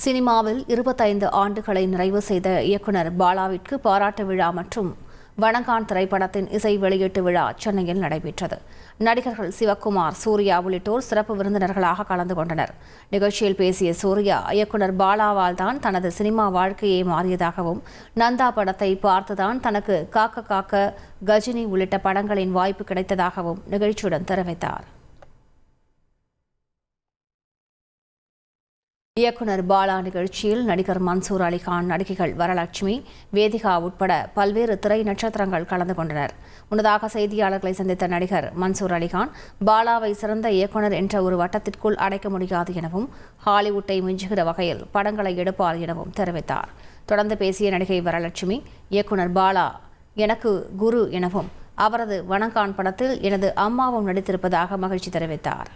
சினிமாவில் இருபத்தைந்து ஆண்டுகளை நிறைவு செய்த இயக்குனர் பாலாவிற்கு பாராட்டு விழா மற்றும் வணங்கான் திரைப்படத்தின் இசை வெளியீட்டு விழா சென்னையில் நடைபெற்றது. நடிகர்கள் சிவக்குமார் சூர்யா உள்ளிட்டோர் சிறப்பு விருந்தினர்களாக கலந்து கொண்டனர். நிகழ்ச்சியில் பேசிய சூர்யா இயக்குனர் பாலாவால் தான் தனது சினிமா வாழ்க்கையே மாறியதாகவும் நந்தா படத்தை பார்த்துதான் தனக்கு காக்க காக்க கஜினி உள்ளிட்ட படங்களின் வாய்ப்பு கிடைத்ததாகவும் நிகழ்ச்சியுடன் தெரிவித்தார். இயக்குனர் பாலா நிகழ்ச்சியில் நடிகர் மன்சூர் அலிகான் நடிகைகள் வரலட்சுமி வேதிகா உட்பட பல்வேறு திரை நட்சத்திரங்கள் கலந்து கொண்டனர். முன்னதாக செய்தியாளர்களை சந்தித்த நடிகர் மன்சூர் அலிகான் பாலாவை சிறந்த இயக்குனர் என்ற ஒரு வட்டத்திற்குள் அடைக்க முடியாது எனவும் ஹாலிவுட்டை மிஞ்சுகிற வகையில் படங்களை எடுப்பார் எனவும் தெரிவித்தார். தொடர்ந்து பேசிய நடிகை வரலட்சுமி இயக்குனர் பாலா எனக்கு குரு எனவும் அவரது வணங்கான் படத்தில் எனது அம்மாவும் நடித்திருப்பதாக மகிழ்ச்சி தெரிவித்தார்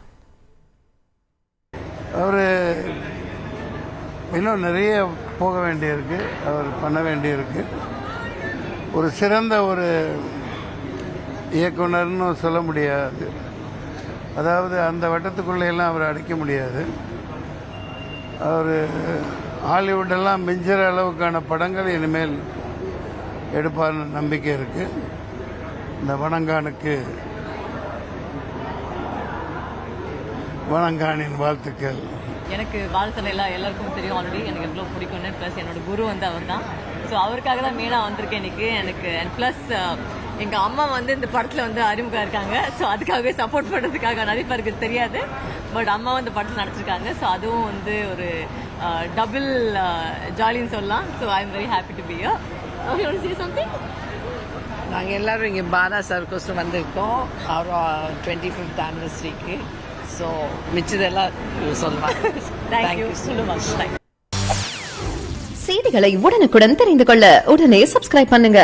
அவர் இன்னும் நிறைய போக வேண்டியிருக்கு அவர் பண்ண வேண்டியிருக்கு. ஒரு சிறந்த ஒரு இயக்குனர்னு சொல்ல முடியாது. அதாவது அந்த வட்டத்துக்குள்ளேயெல்லாம் அவர் அடிக்க முடியாது. அவர் ஹாலிவுட்டெல்லாம் மிஞ்சிற அளவுக்கான படங்கள் இனிமேல் எடுப்பார்னு நம்பிக்கை இருக்குது இந்த வணங்கானுக்கு வணங்கானின் வாழ்த்துக்கள். எனக்கு வாழ்த்தலை எல்லாம் எல்லாருக்கும் தெரியும் ஆல்ரெடி எனக்கு எவ்வளோ பிடிக்கும்னு. ப்ளஸ் என்னோட குரு வந்து அவர் தான் ஸோ அவருக்காக தான் மெயினாக வந்திருக்கேன் இன்னைக்கு. எனக்கு அண்ட் ப்ளஸ் எங்கள் அம்மா வந்து இந்த படத்தில் வந்து அறிமுகம் இருக்காங்க. ஸோ அதுக்காகவே சப்போர்ட் பண்ணுறதுக்காக நிறைய பேருக்கு தெரியாது. பட் அம்மா வந்து படத்தில் நடிச்சிருக்காங்க. ஸோ அதுவும் வந்து ஒரு டபுள் ஜாலின்னு சொல்லலாம். So I am very happy to be you see something நாங்கள் எல்லாரும் இங்கே பாலா சர்க்கோஸும் வந்திருக்கோம். அவர் டுவெண்ட்டி ஃபிஃப்த் ஆனிவர்சரிக்கு ஸோ மிச்சதெல்லாம் சொல்லுவாங்க தேங்க்யூ செய்திகளை உடனுக்குடன் தெரிந்து கொள்ள உடனே சப்ஸ்கிரைப் பண்ணுங்க.